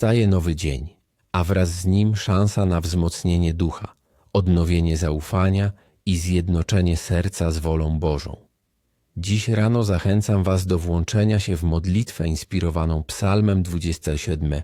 Nastaje nowy dzień, a wraz z nim szansa na wzmocnienie ducha, odnowienie zaufania i zjednoczenie serca z wolą Bożą. Dziś rano zachęcam Was do włączenia się w modlitwę inspirowaną Psalmem 27,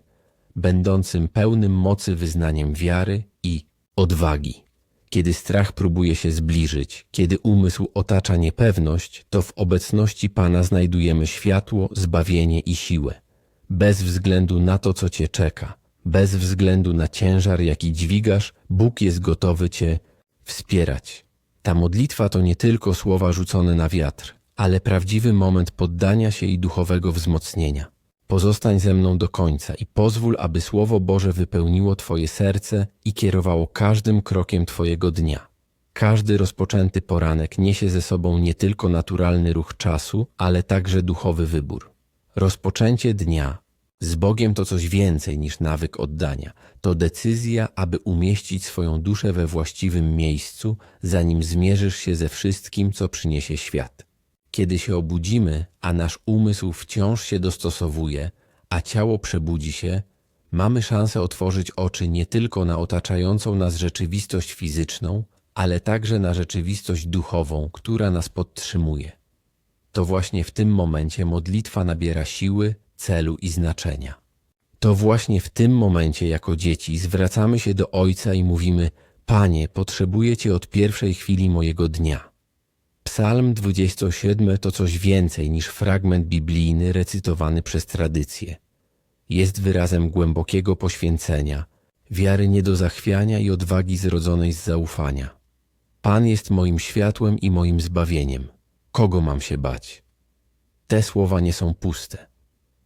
będącym pełnym mocy wyznaniem wiary i odwagi. Kiedy strach próbuje się zbliżyć, kiedy umysł otacza niepewność, to w obecności Pana znajdujemy światło, zbawienie i siłę. Bez względu na to, co Cię czeka, bez względu na ciężar, jaki dźwigasz, Bóg jest gotowy Cię wspierać. Ta modlitwa to nie tylko słowa rzucone na wiatr, ale prawdziwy moment poddania się i duchowego wzmocnienia. Pozostań ze mną do końca i pozwól, aby Słowo Boże wypełniło Twoje serce i kierowało każdym krokiem Twojego dnia. Każdy rozpoczęty poranek niesie ze sobą nie tylko naturalny ruch czasu, ale także duchowy wybór. Rozpoczęcie dnia z Bogiem to coś więcej niż nawyk oddania. To decyzja, aby umieścić swoją duszę we właściwym miejscu, zanim zmierzysz się ze wszystkim, co przyniesie świat. Kiedy się obudzimy, a nasz umysł wciąż się dostosowuje, a ciało przebudzi się, mamy szansę otworzyć oczy nie tylko na otaczającą nas rzeczywistość fizyczną, ale także na rzeczywistość duchową, która nas podtrzymuje. To właśnie w tym momencie modlitwa nabiera siły, celu i znaczenia. To właśnie w tym momencie, jako dzieci, zwracamy się do Ojca i mówimy: Panie, potrzebuję Cię od pierwszej chwili mojego dnia. Psalm 27 to coś więcej niż fragment biblijny recytowany przez tradycję. Jest wyrazem głębokiego poświęcenia, wiary nie do zachwiania i odwagi zrodzonej z zaufania. Pan jest moim światłem i moim zbawieniem. Kogo mam się bać? Te słowa nie są puste.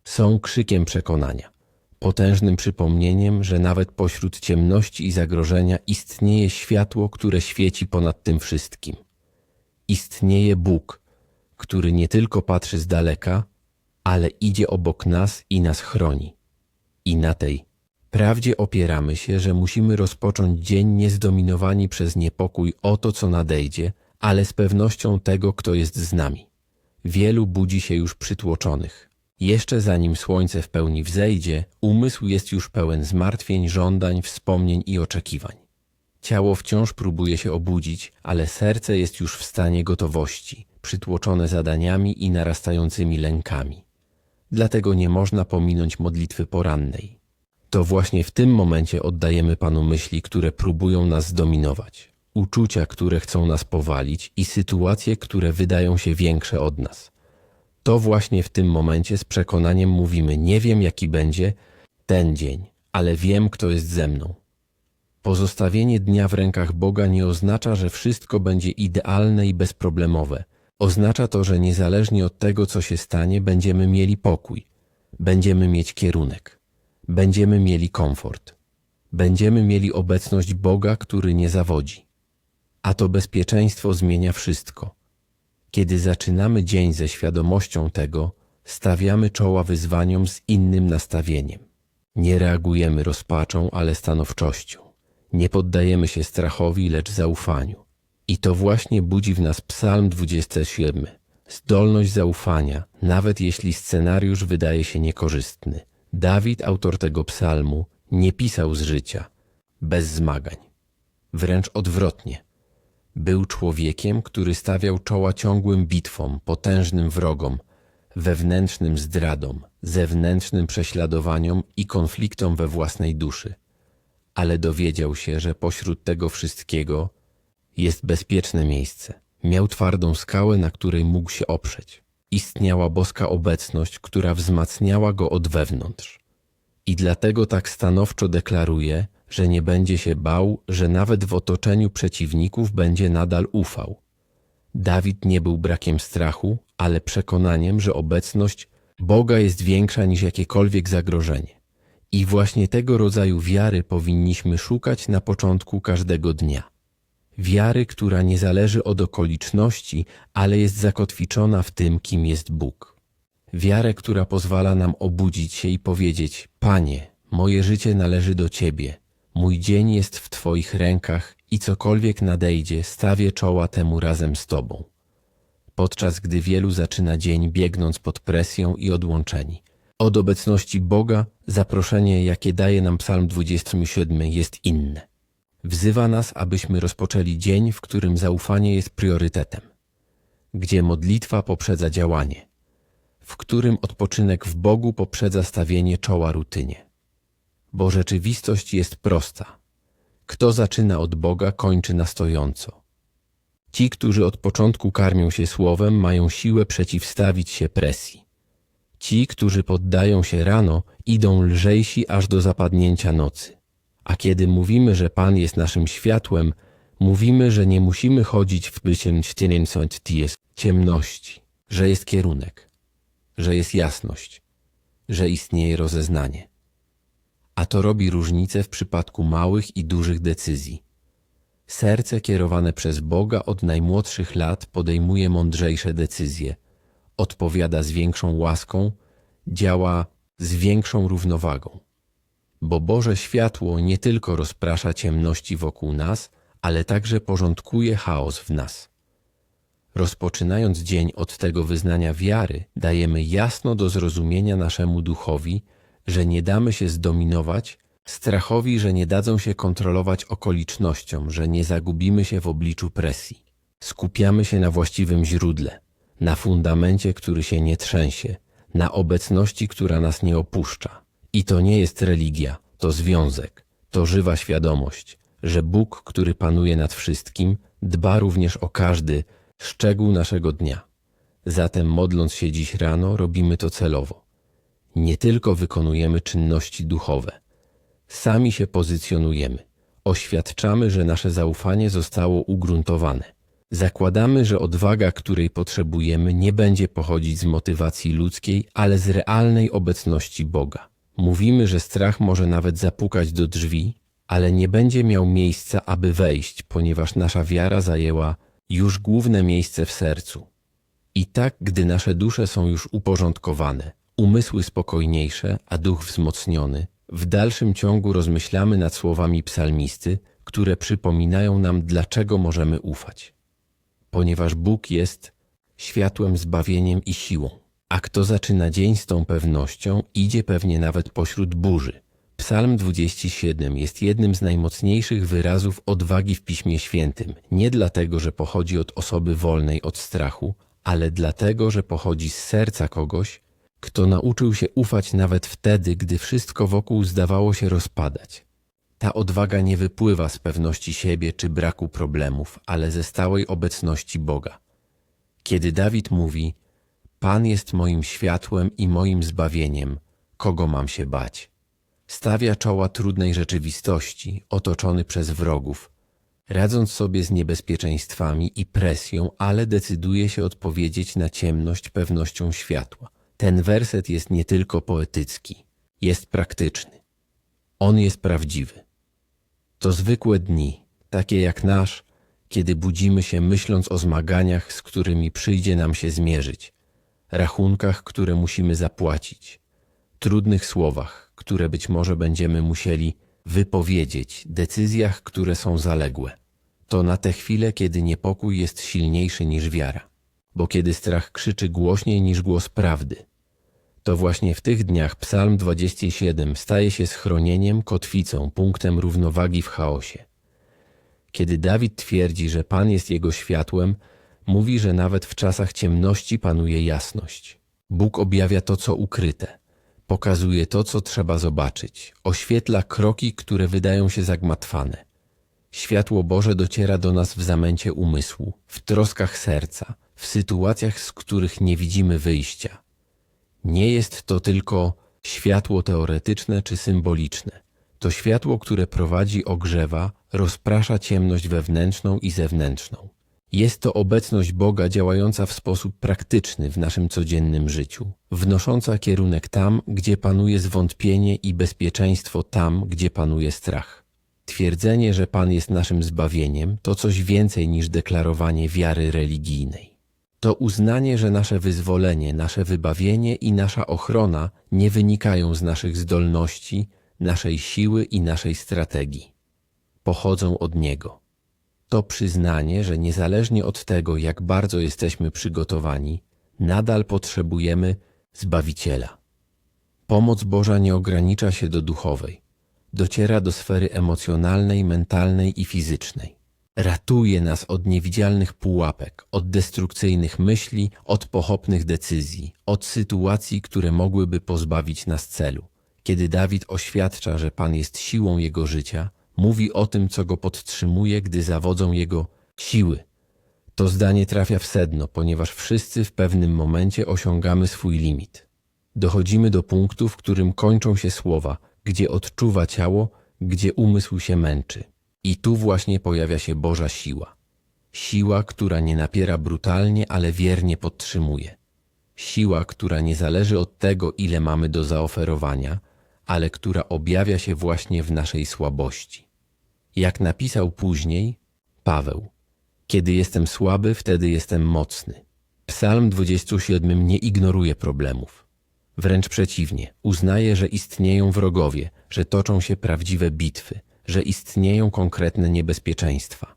Są krzykiem przekonania, potężnym przypomnieniem, że nawet pośród ciemności i zagrożenia istnieje światło, które świeci ponad tym wszystkim. Istnieje Bóg, który nie tylko patrzy z daleka, ale idzie obok nas i nas chroni. I na tej prawdzie opieramy się, że musimy rozpocząć dzień niezdominowani przez niepokój o to, co nadejdzie, ale z pewnością tego, kto jest z nami. Wielu budzi się już przytłoczonych. Jeszcze zanim słońce w pełni wzejdzie, umysł jest już pełen zmartwień, żądań, wspomnień i oczekiwań. Ciało wciąż próbuje się obudzić, ale serce jest już w stanie gotowości, przytłoczone zadaniami i narastającymi lękami. Dlatego nie można pominąć modlitwy porannej. To właśnie w tym momencie oddajemy Panu myśli, które próbują nas zdominować, uczucia, które chcą nas powalić i sytuacje, które wydają się większe od nas. To właśnie w tym momencie z przekonaniem mówimy: Nie wiem, jaki będzie ten dzień, ale wiem, kto jest ze mną. Pozostawienie dnia w rękach Boga nie oznacza, że wszystko będzie idealne i bezproblemowe. Oznacza to, że niezależnie od tego, co się stanie, będziemy mieli pokój, będziemy mieć kierunek, będziemy mieli komfort, będziemy mieli obecność Boga, który nie zawodzi. A to bezpieczeństwo zmienia wszystko. Kiedy zaczynamy dzień ze świadomością tego, stawiamy czoła wyzwaniom z innym nastawieniem. Nie reagujemy rozpaczą, ale stanowczością. Nie poddajemy się strachowi, lecz zaufaniu. I to właśnie budzi w nas Psalm 27. Zdolność zaufania, nawet jeśli scenariusz wydaje się niekorzystny. Dawid, autor tego psalmu, nie pisał z życia, bez zmagań. Wręcz odwrotnie. Był człowiekiem, który stawiał czoła ciągłym bitwom, potężnym wrogom, wewnętrznym zdradom, zewnętrznym prześladowaniom i konfliktom we własnej duszy ale dowiedział się, że pośród tego wszystkiego jest bezpieczne miejsce. Miał twardą skałę, na której mógł się oprzeć. Istniała boska obecność, która wzmacniała go od wewnątrz. I dlatego tak stanowczo deklaruje, że nie będzie się bał, że nawet w otoczeniu przeciwników będzie nadal ufał. Dawid nie był brakiem strachu, ale przekonaniem, że obecność Boga jest większa niż jakiekolwiek zagrożenie. I właśnie tego rodzaju wiary powinniśmy szukać na początku każdego dnia. Wiary, która nie zależy od okoliczności, ale jest zakotwiczona w tym, kim jest Bóg. Wiarę, która pozwala nam obudzić się i powiedzieć: Panie, moje życie należy do Ciebie, mój dzień jest w Twoich rękach i cokolwiek nadejdzie, stawię czoła temu razem z Tobą. Podczas gdy wielu zaczyna dzień biegnąc pod presją i odłączeni, Od obecności Boga zaproszenie, jakie daje nam Psalm 27, jest inne. Wzywa nas, abyśmy rozpoczęli dzień, w którym zaufanie jest priorytetem, gdzie modlitwa poprzedza działanie, w którym odpoczynek w Bogu poprzedza stawienie czoła rutynie. Bo rzeczywistość jest prosta. Kto zaczyna od Boga, kończy na stojąco. Ci, którzy od początku karmią się słowem, mają siłę przeciwstawić się presji. Ci, którzy poddają się rano, idą lżejsi aż do zapadnięcia nocy. A kiedy mówimy, że Pan jest naszym światłem, mówimy, że nie musimy chodzić w ties ciemności, że jest kierunek, że jest jasność, że istnieje rozeznanie. A to robi różnicę w przypadku małych i dużych decyzji. Serce kierowane przez Boga od najmłodszych lat podejmuje mądrzejsze decyzje, odpowiada z większą łaską, działa z większą równowagą. Bo Boże światło nie tylko rozprasza ciemności wokół nas, ale także porządkuje chaos w nas. Rozpoczynając dzień od tego wyznania wiary, dajemy jasno do zrozumienia naszemu duchowi, że nie damy się zdominować, strachowi, że nie dadzą się kontrolować okolicznościom, że nie zagubimy się w obliczu presji. Skupiamy się na właściwym źródle, na fundamencie, który się nie trzęsie, na obecności, która nas nie opuszcza. I to nie jest religia, to związek, to żywa świadomość, że Bóg, który panuje nad wszystkim, dba również o każdy szczegół naszego dnia. Zatem modląc się dziś rano, robimy to celowo. Nie tylko wykonujemy czynności duchowe, sami się pozycjonujemy, oświadczamy, że nasze zaufanie zostało ugruntowane. Zakładamy, że odwaga, której potrzebujemy, nie będzie pochodzić z motywacji ludzkiej, ale z realnej obecności Boga. Mówimy, że strach może nawet zapukać do drzwi, ale nie będzie miał miejsca, aby wejść, ponieważ nasza wiara zajęła już główne miejsce w sercu. I tak, gdy nasze dusze są już uporządkowane, umysły spokojniejsze, a duch wzmocniony, w dalszym ciągu rozmyślamy nad słowami psalmisty, które przypominają nam, dlaczego możemy ufać. Ponieważ Bóg jest światłem, zbawieniem i siłą. A kto zaczyna dzień z tą pewnością, idzie pewnie nawet pośród burzy. Psalm 27 jest jednym z najmocniejszych wyrazów odwagi w Piśmie Świętym, nie dlatego, że pochodzi od osoby wolnej od strachu, ale dlatego, że pochodzi z serca kogoś, kto nauczył się ufać nawet wtedy, gdy wszystko wokół zdawało się rozpadać. Ta odwaga nie wypływa z pewności siebie czy braku problemów, ale ze stałej obecności Boga. Kiedy Dawid mówi: Pan jest moim światłem i moim zbawieniem, kogo mam się bać? Stawia czoła trudnej rzeczywistości, otoczony przez wrogów, radząc sobie z niebezpieczeństwami i presją, ale decyduje się odpowiedzieć na ciemność pewnością światła. Ten werset jest nie tylko poetycki, jest praktyczny. On jest prawdziwy. To zwykłe dni, takie jak nasz, kiedy budzimy się myśląc o zmaganiach, z którymi przyjdzie nam się zmierzyć, rachunkach, które musimy zapłacić, trudnych słowach, które być może będziemy musieli wypowiedzieć, decyzjach, które są zaległe. To na te chwile, kiedy niepokój jest silniejszy niż wiara, bo kiedy strach krzyczy głośniej niż głos prawdy, to właśnie w tych dniach Psalm 27 staje się schronieniem, kotwicą, punktem równowagi w chaosie. Kiedy Dawid twierdzi, że Pan jest jego światłem, mówi, że nawet w czasach ciemności panuje jasność. Bóg objawia to, co ukryte, pokazuje to, co trzeba zobaczyć, oświetla kroki, które wydają się zagmatwane. Światło Boże dociera do nas w zamęcie umysłu, w troskach serca, w sytuacjach, z których nie widzimy wyjścia. Nie jest to tylko światło teoretyczne czy symboliczne. To światło, które prowadzi, ogrzewa, rozprasza ciemność wewnętrzną i zewnętrzną. Jest to obecność Boga działająca w sposób praktyczny w naszym codziennym życiu, wnosząca kierunek tam, gdzie panuje zwątpienie i bezpieczeństwo tam, gdzie panuje strach. Twierdzenie, że Pan jest naszym zbawieniem, to coś więcej niż deklarowanie wiary religijnej to uznanie, że nasze wyzwolenie, nasze wybawienie i nasza ochrona nie wynikają z naszych zdolności, naszej siły i naszej strategii. Pochodzą od Niego. To przyznanie, że niezależnie od tego, jak bardzo jesteśmy przygotowani, nadal potrzebujemy Zbawiciela. Pomoc Boża nie ogranicza się do duchowej. Dociera do sfery emocjonalnej, mentalnej i fizycznej. Ratuje nas od niewidzialnych pułapek, od destrukcyjnych myśli, od pochopnych decyzji, od sytuacji, które mogłyby pozbawić nas celu. Kiedy Dawid oświadcza, że Pan jest siłą jego życia, mówi o tym, co go podtrzymuje, gdy zawodzą jego siły. To zdanie trafia w sedno, ponieważ wszyscy w pewnym momencie osiągamy swój limit. Dochodzimy do punktu, w którym kończą się słowa, gdzie odczuwa ciało, gdzie umysł się męczy. I tu właśnie pojawia się Boża siła. Siła, która nie napiera brutalnie, ale wiernie podtrzymuje. Siła, która nie zależy od tego, ile mamy do zaoferowania, ale która objawia się właśnie w naszej słabości. Jak napisał później Paweł, kiedy jestem słaby, wtedy jestem mocny. Psalm 27 nie ignoruje problemów. Wręcz przeciwnie, uznaje, że istnieją wrogowie, że toczą się prawdziwe bitwy, że istnieją konkretne niebezpieczeństwa.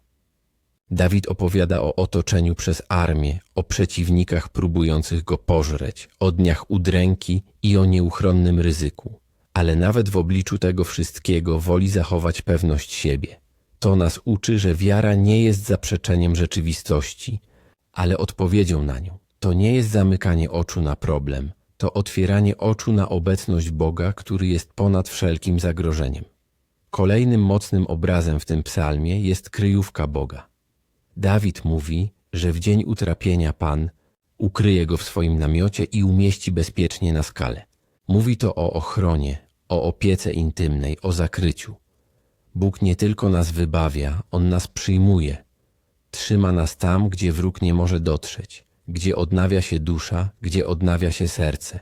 Dawid opowiada o otoczeniu przez armię, o przeciwnikach próbujących go pożreć, o dniach udręki i o nieuchronnym ryzyku. Ale nawet w obliczu tego wszystkiego woli zachować pewność siebie. To nas uczy, że wiara nie jest zaprzeczeniem rzeczywistości, ale odpowiedzią na nią. To nie jest zamykanie oczu na problem, to otwieranie oczu na obecność Boga, który jest ponad wszelkim zagrożeniem. Kolejnym mocnym obrazem w tym psalmie jest kryjówka Boga. Dawid mówi, że w dzień utrapienia Pan ukryje go w swoim namiocie i umieści bezpiecznie na skale. Mówi to o ochronie, o opiece intymnej, o zakryciu. Bóg nie tylko nas wybawia, On nas przyjmuje. Trzyma nas tam, gdzie wróg nie może dotrzeć, gdzie odnawia się dusza, gdzie odnawia się serce.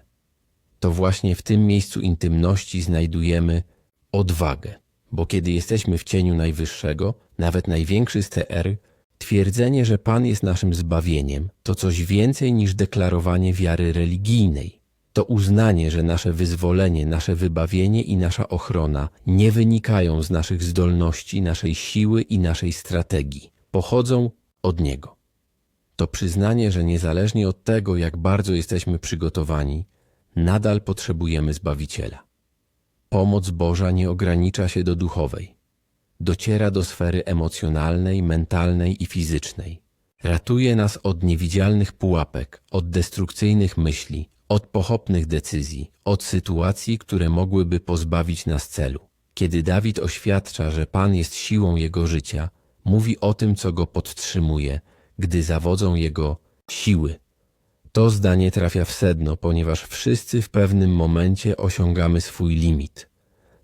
To właśnie w tym miejscu intymności znajdujemy odwagę, bo kiedy jesteśmy w cieniu Najwyższego, nawet największy z TR, twierdzenie, że Pan jest naszym zbawieniem, to coś więcej niż deklarowanie wiary religijnej. To uznanie, że nasze wyzwolenie, nasze wybawienie i nasza ochrona nie wynikają z naszych zdolności, naszej siły i naszej strategii, pochodzą od Niego. To przyznanie, że niezależnie od tego, jak bardzo jesteśmy przygotowani, nadal potrzebujemy Zbawiciela. Pomoc Boża nie ogranicza się do duchowej. Dociera do sfery emocjonalnej, mentalnej i fizycznej. Ratuje nas od niewidzialnych pułapek, od destrukcyjnych myśli, od pochopnych decyzji, od sytuacji, które mogłyby pozbawić nas celu. Kiedy Dawid oświadcza, że Pan jest siłą jego życia, mówi o tym, co go podtrzymuje, gdy zawodzą jego siły. To zdanie trafia w sedno, ponieważ wszyscy w pewnym momencie osiągamy swój limit.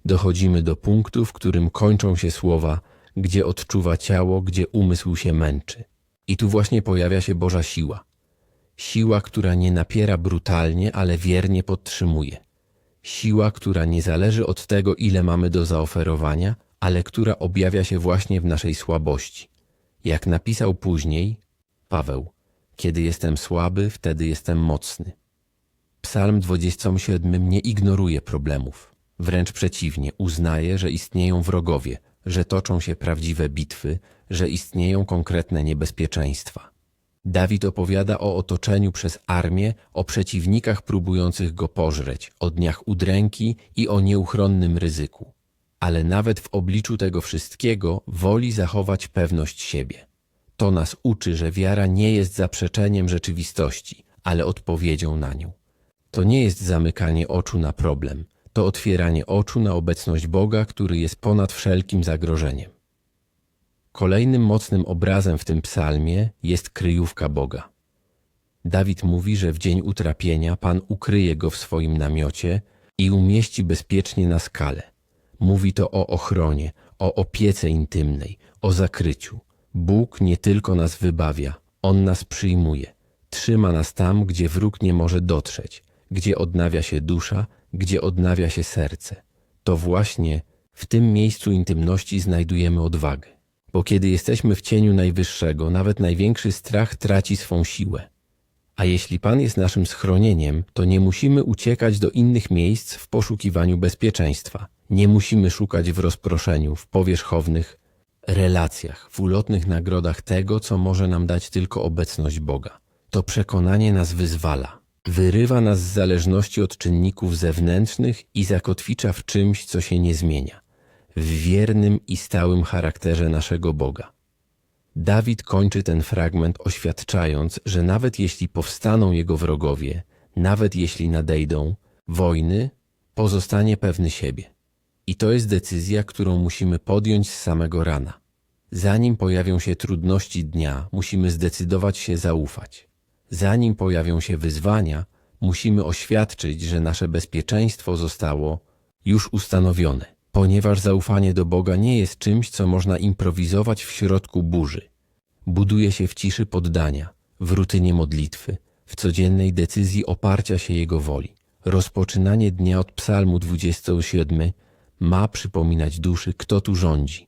Dochodzimy do punktu, w którym kończą się słowa, gdzie odczuwa ciało, gdzie umysł się męczy. I tu właśnie pojawia się Boża siła. Siła, która nie napiera brutalnie, ale wiernie podtrzymuje. Siła, która nie zależy od tego, ile mamy do zaoferowania, ale która objawia się właśnie w naszej słabości. Jak napisał później Paweł, kiedy jestem słaby, wtedy jestem mocny. Psalm 27 nie ignoruje problemów. Wręcz przeciwnie, uznaje, że istnieją wrogowie, że toczą się prawdziwe bitwy, że istnieją konkretne niebezpieczeństwa. Dawid opowiada o otoczeniu przez armię, o przeciwnikach próbujących go pożreć, o dniach udręki i o nieuchronnym ryzyku. Ale nawet w obliczu tego wszystkiego woli zachować pewność siebie. To nas uczy, że wiara nie jest zaprzeczeniem rzeczywistości, ale odpowiedzią na nią. To nie jest zamykanie oczu na problem, to otwieranie oczu na obecność Boga, który jest ponad wszelkim zagrożeniem. Kolejnym mocnym obrazem w tym psalmie jest kryjówka Boga. Dawid mówi, że w dzień utrapienia Pan ukryje go w swoim namiocie i umieści bezpiecznie na skale. Mówi to o ochronie, o opiece intymnej, o zakryciu. Bóg nie tylko nas wybawia, On nas przyjmuje. Trzyma nas tam, gdzie wróg nie może dotrzeć, gdzie odnawia się dusza, gdzie odnawia się serce. To właśnie w tym miejscu intymności znajdujemy odwagę. Bo kiedy jesteśmy w cieniu Najwyższego, nawet największy strach traci swą siłę. A jeśli Pan jest naszym schronieniem, to nie musimy uciekać do innych miejsc w poszukiwaniu bezpieczeństwa. Nie musimy szukać w rozproszeniu, w powierzchownych relacjach, w ulotnych nagrodach tego, co może nam dać tylko obecność Boga. To przekonanie nas wyzwala. Wyrywa nas z zależności od czynników zewnętrznych i zakotwicza w czymś, co się nie zmienia, w wiernym i stałym charakterze naszego Boga. Dawid kończy ten fragment oświadczając, że nawet jeśli powstaną jego wrogowie, nawet jeśli nadejdą wojny, pozostanie pewny siebie. I to jest decyzja, którą musimy podjąć z samego rana. Zanim pojawią się trudności dnia, musimy zdecydować się zaufać. Zanim pojawią się wyzwania, musimy oświadczyć, że nasze bezpieczeństwo zostało już ustanowione, ponieważ zaufanie do Boga nie jest czymś, co można improwizować w środku burzy. Buduje się w ciszy poddania, w rutynie modlitwy, w codziennej decyzji oparcia się Jego woli. Rozpoczynanie dnia od Psalmu 27 ma przypominać duszy, kto tu rządzi.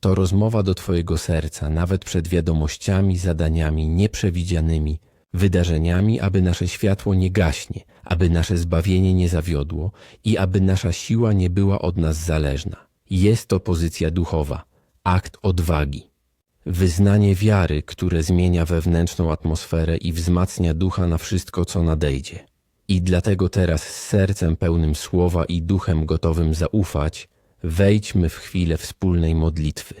To rozmowa do Twojego serca, nawet przed wiadomościami, zadaniami nieprzewidzianymi, wydarzeniami, aby nasze światło nie gaśnie, aby nasze zbawienie nie zawiodło i aby nasza siła nie była od nas zależna. Jest to pozycja duchowa, akt odwagi. Wyznanie wiary, które zmienia wewnętrzną atmosferę i wzmacnia ducha na wszystko, co nadejdzie. I dlatego teraz z sercem pełnym słowa i duchem gotowym zaufać, wejdźmy w chwilę wspólnej modlitwy.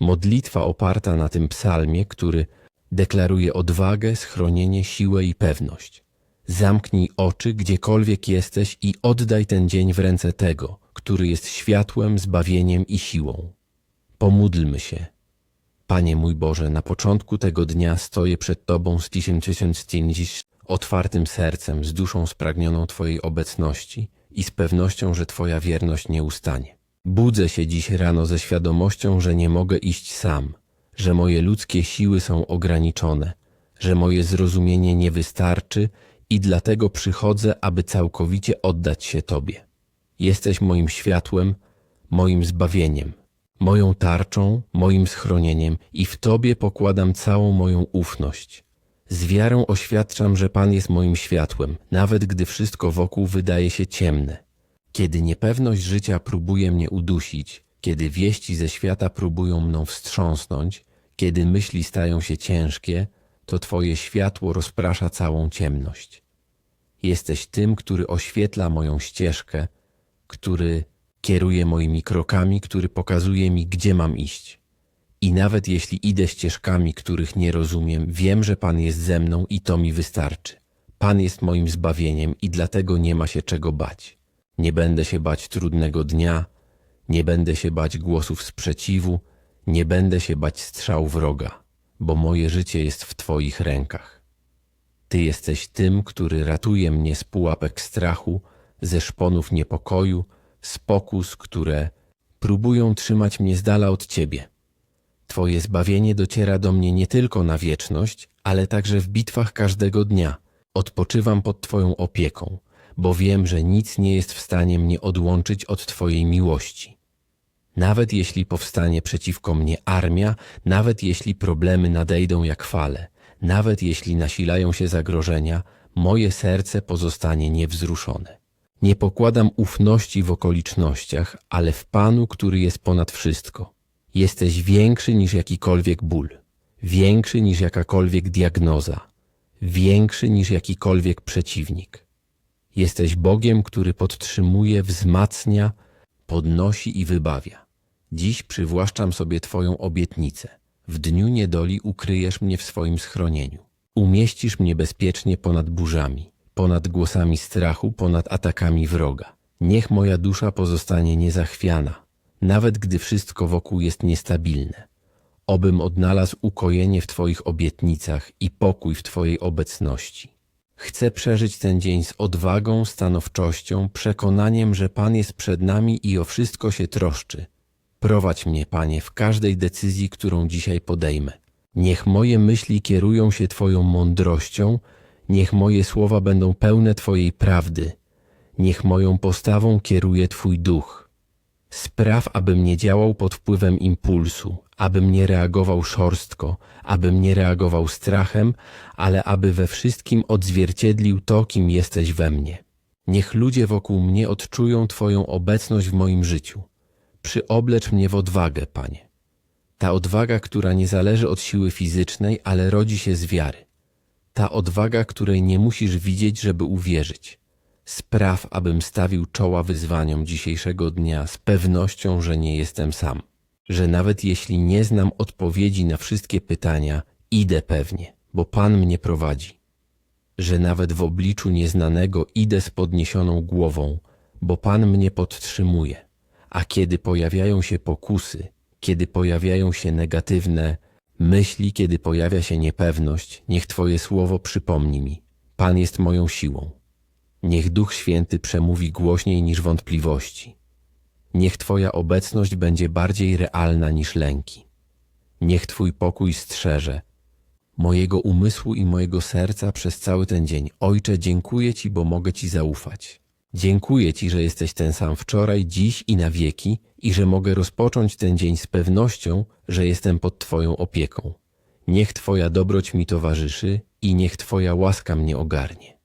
Modlitwa oparta na tym psalmie, który deklaruje odwagę, schronienie, siłę i pewność. Zamknij oczy gdziekolwiek jesteś i oddaj ten dzień w ręce tego, który jest światłem, zbawieniem i siłą. Pomódlmy się. Panie mój Boże, na początku tego dnia stoję przed Tobą z dziś otwartym sercem, z duszą spragnioną Twojej obecności i z pewnością, że Twoja wierność nie ustanie. Budzę się dziś rano ze świadomością, że nie mogę iść sam, że moje ludzkie siły są ograniczone, że moje zrozumienie nie wystarczy i dlatego przychodzę, aby całkowicie oddać się Tobie. Jesteś moim światłem, moim zbawieniem, moją tarczą, moim schronieniem i w Tobie pokładam całą moją ufność. Z wiarą oświadczam, że Pan jest moim światłem, nawet gdy wszystko wokół wydaje się ciemne. Kiedy niepewność życia próbuje mnie udusić, kiedy wieści ze świata próbują mną wstrząsnąć, kiedy myśli stają się ciężkie, to Twoje światło rozprasza całą ciemność. Jesteś tym, który oświetla moją ścieżkę, który kieruje moimi krokami, który pokazuje mi, gdzie mam iść. I nawet jeśli idę ścieżkami, których nie rozumiem, wiem, że Pan jest ze mną i to mi wystarczy. Pan jest moim zbawieniem i dlatego nie ma się czego bać. Nie będę się bać trudnego dnia, nie będę się bać głosów sprzeciwu, nie będę się bać strzał wroga, bo moje życie jest w Twoich rękach. Ty jesteś tym, który ratuje mnie z pułapek strachu, ze szponów niepokoju, z pokus, które próbują trzymać mnie z dala od Ciebie. Twoje zbawienie dociera do mnie nie tylko na wieczność, ale także w bitwach każdego dnia. Odpoczywam pod Twoją opieką, bo wiem, że nic nie jest w stanie mnie odłączyć od Twojej miłości. Nawet jeśli powstanie przeciwko mnie armia, nawet jeśli problemy nadejdą jak fale, nawet jeśli nasilają się zagrożenia, moje serce pozostanie niewzruszone. Nie pokładam ufności w okolicznościach, ale w Panu, który jest ponad wszystko. Jesteś większy niż jakikolwiek ból, większy niż jakakolwiek diagnoza, większy niż jakikolwiek przeciwnik. Jesteś Bogiem, który podtrzymuje, wzmacnia, podnosi i wybawia. Dziś przywłaszczam sobie Twoją obietnicę. W dniu niedoli ukryjesz mnie w swoim schronieniu. Umieścisz mnie bezpiecznie ponad burzami, ponad głosami strachu, ponad atakami wroga. Niech moja dusza pozostanie niezachwiana, nawet gdy wszystko wokół jest niestabilne. Obym odnalazł ukojenie w Twoich obietnicach i pokój w Twojej obecności. Chcę przeżyć ten dzień z odwagą, stanowczością, przekonaniem, że Pan jest przed nami i o wszystko się troszczy. Prowadź mnie, Panie, w każdej decyzji, którą dzisiaj podejmę. Niech moje myśli kierują się Twoją mądrością, niech moje słowa będą pełne Twojej prawdy, niech moją postawą kieruje Twój duch. Spraw, abym nie działał pod wpływem impulsu, abym nie reagował szorstko, abym nie reagował strachem, ale aby we wszystkim odzwierciedlił to, kim jesteś we mnie. Niech ludzie wokół mnie odczują Twoją obecność w moim życiu. Przyoblecz mnie w odwagę, Panie. Ta odwaga, która nie zależy od siły fizycznej, ale rodzi się z wiary. Ta odwaga, której nie musisz widzieć, żeby uwierzyć. Spraw, abym stawił czoła wyzwaniom dzisiejszego dnia z pewnością, że nie jestem sam. Że nawet jeśli nie znam odpowiedzi na wszystkie pytania, idę pewnie, bo Pan mnie prowadzi. Że nawet w obliczu nieznanego idę z podniesioną głową, bo Pan mnie podtrzymuje. A kiedy pojawiają się pokusy, kiedy pojawiają się negatywne myśli, kiedy pojawia się niepewność, niech Twoje słowo przypomni mi. Pan jest moją siłą. Niech Duch Święty przemówi głośniej niż wątpliwości. Niech Twoja obecność będzie bardziej realna niż lęki. Niech Twój pokój strzeże mojego umysłu i mojego serca przez cały ten dzień. Ojcze, dziękuję Ci, bo mogę Ci zaufać. Dziękuję Ci, że jesteś ten sam wczoraj, dziś i na wieki i że mogę rozpocząć ten dzień z pewnością, że jestem pod Twoją opieką. Niech Twoja dobroć mi towarzyszy i niech Twoja łaska mnie ogarnie.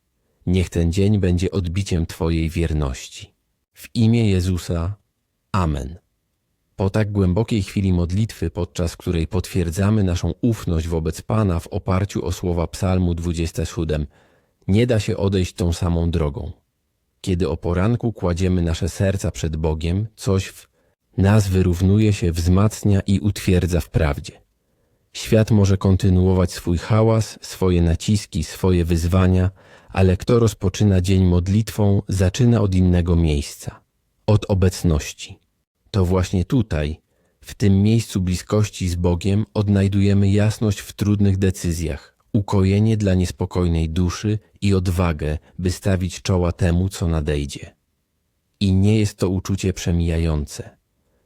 Niech ten dzień będzie odbiciem Twojej wierności. W imię Jezusa. Amen. Po tak głębokiej chwili modlitwy, podczas której potwierdzamy naszą ufność wobec Pana w oparciu o słowa Psalmu 27, nie da się odejść tą samą drogą. Kiedy o poranku kładziemy nasze serca przed Bogiem, coś w nas wyrównuje się, wzmacnia i utwierdza w prawdzie. Świat może kontynuować swój hałas, swoje naciski, swoje wyzwania, ale kto rozpoczyna dzień modlitwą, zaczyna od innego miejsca, od obecności. To właśnie tutaj, w tym miejscu bliskości z Bogiem, odnajdujemy jasność w trudnych decyzjach, ukojenie dla niespokojnej duszy i odwagę, by stawić czoła temu, co nadejdzie. I nie jest to uczucie przemijające.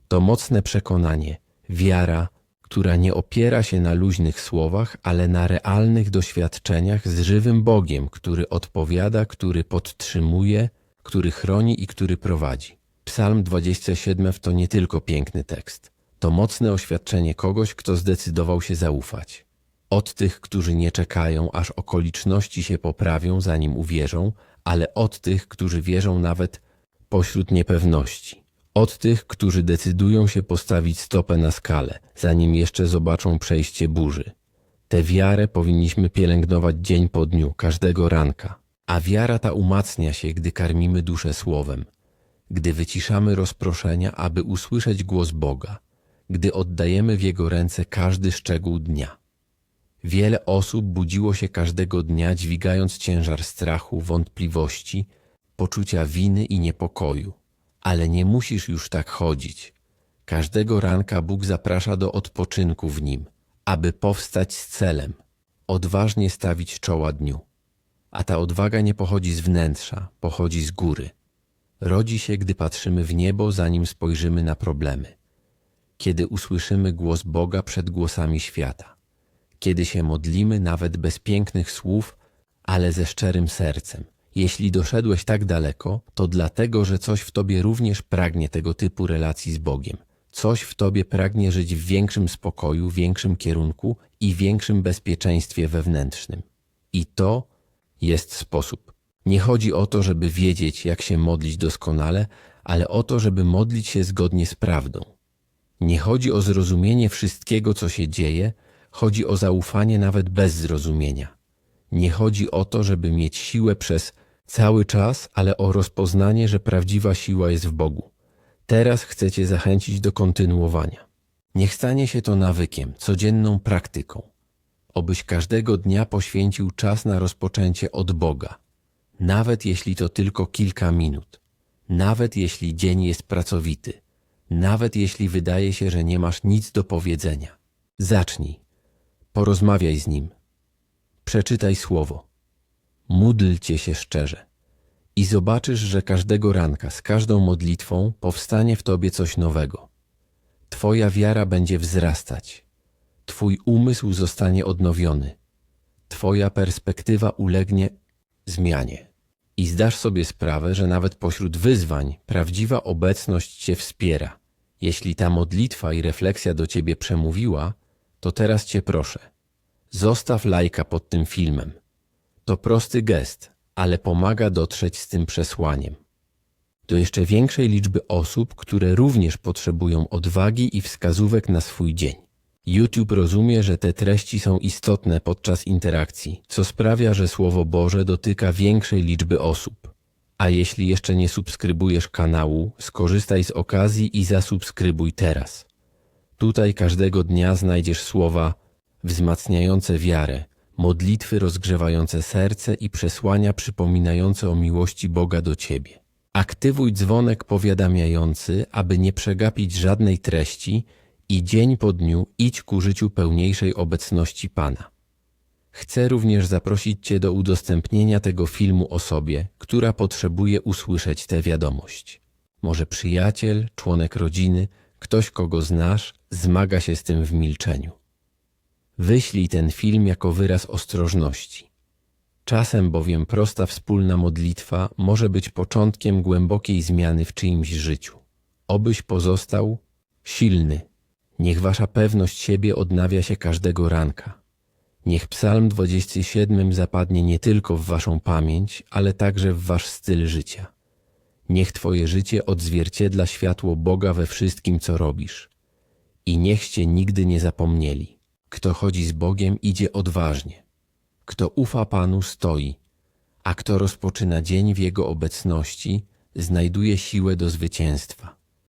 To mocne przekonanie, wiara, która nie opiera się na luźnych słowach, ale na realnych doświadczeniach z żywym Bogiem, który odpowiada, który podtrzymuje, który chroni i który prowadzi. Psalm 27 to nie tylko piękny tekst. To mocne oświadczenie kogoś, kto zdecydował się zaufać. Od tych, którzy nie czekają, aż okoliczności się poprawią, zanim uwierzą, ale od tych, którzy wierzą nawet pośród niepewności. Od tych, którzy decydują się postawić stopę na skalę, zanim jeszcze zobaczą przejście burzy. Tę wiarę powinniśmy pielęgnować dzień po dniu, każdego ranka. A wiara ta umacnia się, gdy karmimy duszę słowem, gdy wyciszamy rozproszenia, aby usłyszeć głos Boga, gdy oddajemy w Jego ręce każdy szczegół dnia. Wiele osób budziło się każdego dnia, dźwigając ciężar strachu, wątpliwości, poczucia winy i niepokoju. Ale nie musisz już tak chodzić. Każdego ranka Bóg zaprasza do odpoczynku w nim, aby powstać z celem, odważnie stawić czoła dniu. A ta odwaga nie pochodzi z wnętrza, pochodzi z góry. Rodzi się, gdy patrzymy w niebo, zanim spojrzymy na problemy. Kiedy usłyszymy głos Boga przed głosami świata. Kiedy się modlimy nawet bez pięknych słów, ale ze szczerym sercem. Jeśli doszedłeś tak daleko, to dlatego, że coś w tobie również pragnie tego typu relacji z Bogiem. Coś w tobie pragnie żyć w większym spokoju, większym kierunku i większym bezpieczeństwie wewnętrznym. I to jest sposób. Nie chodzi o to, żeby wiedzieć, jak się modlić doskonale, ale o to, żeby modlić się zgodnie z prawdą. Nie chodzi o zrozumienie wszystkiego, co się dzieje, chodzi o zaufanie nawet bez zrozumienia. Nie chodzi o to, żeby mieć siłę przez cały czas, ale o rozpoznanie, że prawdziwa siła jest w Bogu. Teraz chcę Cię zachęcić do kontynuowania. Niech stanie się to nawykiem, codzienną praktyką. Obyś każdego dnia poświęcił czas na rozpoczęcie od Boga, nawet jeśli to tylko kilka minut, nawet jeśli dzień jest pracowity, nawet jeśli wydaje się, że nie masz nic do powiedzenia. Zacznij, porozmawiaj z nim, przeczytaj słowo, módlcie się szczerze i zobaczysz, że każdego ranka z każdą modlitwą powstanie w tobie coś nowego. Twoja wiara będzie wzrastać, Twój umysł zostanie odnowiony, Twoja perspektywa ulegnie zmianie i zdasz sobie sprawę, że nawet pośród wyzwań prawdziwa obecność Cię wspiera. Jeśli ta modlitwa i refleksja do Ciebie przemówiła, to teraz Cię proszę, zostaw lajka pod tym filmem. To prosty gest, ale pomaga dotrzeć z tym przesłaniem. Do jeszcze większej liczby osób, które również potrzebują odwagi i wskazówek na swój dzień. YouTube rozumie, że te treści są istotne podczas interakcji, co sprawia, że Słowo Boże dotyka większej liczby osób. A jeśli jeszcze nie subskrybujesz kanału, skorzystaj z okazji i zasubskrybuj teraz. Tutaj każdego dnia znajdziesz słowa wzmacniające wiarę, modlitwy rozgrzewające serce i przesłania przypominające o miłości Boga do Ciebie. Aktywuj dzwonek powiadamiający, aby nie przegapić żadnej treści i dzień po dniu idź ku życiu pełniejszej obecności Pana. Chcę również zaprosić Cię do udostępnienia tego filmu osobie, która potrzebuje usłyszeć tę wiadomość. Może przyjaciel, członek rodziny, ktoś, kogo znasz, zmaga się z tym w milczeniu. Wyślij ten film jako wyraz ostrożności. Czasem bowiem prosta wspólna modlitwa może być początkiem głębokiej zmiany w czyimś życiu. Obyś pozostał silny. Niech wasza pewność siebie odnawia się każdego ranka. Niech Psalm 27 zapadnie nie tylko w waszą pamięć, ale także w wasz styl życia. Niech twoje życie odzwierciedla światło Boga we wszystkim, co robisz. I niechście nigdy nie zapomnieli. Kto chodzi z Bogiem, idzie odważnie. Kto ufa Panu, stoi, a kto rozpoczyna dzień w Jego obecności, znajduje siłę do zwycięstwa.